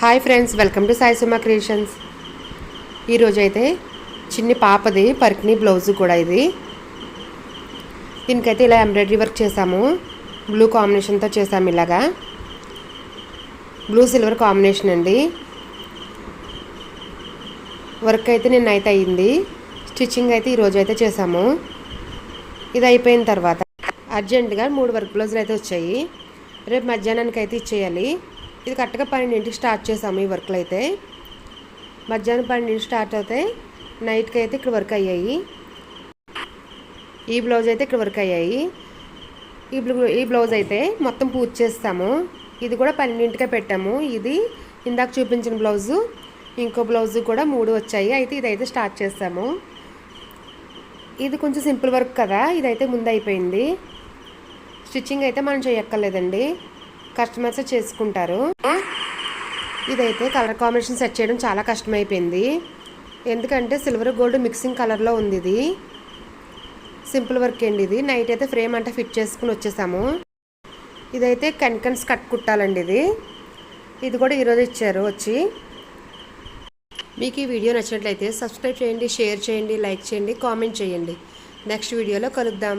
Hi friends welcome to Sai creations ఈరోజు అయితే చిన్ని పాపది పర్కిని బ్లౌజ్ కూడా ఇది. దీనికైతే ఇలా ఎంబ్రాయిడరీ వర్క్ చేసాము బ్లూ కాంబినేషన్తో చేసాము ఇలాగా. బ్లూ సిల్వర్ కాంబినేషన్ అండి. వర్క్ అయితే నిన్న అయితే అయ్యింది స్టిచ్చింగ్ అయితే ఈరోజు అయితే చేసాము ఇది అయిపోయిన తర్వాత అర్జెంటుగా మూడు వర్క్ బ్లౌజులు అయితే వచ్చాయి. రేపు మధ్యాహ్నానికి అయితే ఇచ్చేయాలి. ఇది కరెక్ట్గా పన్నెండింటికి స్టార్ట్ చేసాము ఈ వర్క్లు అయితే మధ్యాహ్నం పన్నెండింటికి స్టార్ట్ అవుతాయి. నైట్కి అయితే ఇక్కడ వర్క్ అయ్యాయి. ఈ బ్లౌజ్ అయితే ఇక్కడ వర్క్ అయ్యాయి. ఈ ఈ బ్లౌజ్ అయితే మొత్తం పూర్తి చేస్తాము. ఇది కూడా పన్నెండింటికే పెట్టాము. ఇది ఇందాక చూపించిన బ్లౌజు. ఇంకో బ్లౌజ్ కూడా మూడు వచ్చాయి. అయితే ఇదైతే స్టార్ట్ చేస్తాము. ఇది కొంచెం సింపుల్ వర్క్ కదా. ఇదైతే ముందు అయిపోయింది స్టిచ్చింగ్ అయితే మనం చేయక్కర్లేదండి. కస్టమర్స్ చేసుకుంటారు. ఇదైతే కలర్ కాంబినేషన్ సెట్ చేయడం చాలా కష్టమైపోయింది. ఎందుకంటే సిల్వర్ గోల్డ్ మిక్సింగ్ కలర్లో ఉంది ఇది సింపుల్ వర్క్ అండి ఇది. నైట్ అయితే ఫ్రేమ్ అంటే ఫిట్ చేసుకుని వచ్చేసాము. ఇదైతే కన్కన్స్ కట్ కుట్టాలండి ఇది. ఇది కూడా ఈరోజు ఇచ్చారు వచ్చి. మీకు ఈ వీడియో నచ్చినట్లయితే సబ్స్క్రైబ్ చేయండి షేర్ చేయండి లైక్ చేయండి కామెంట్ చేయండి. నెక్స్ట్ వీడియోలో కలుద్దాం.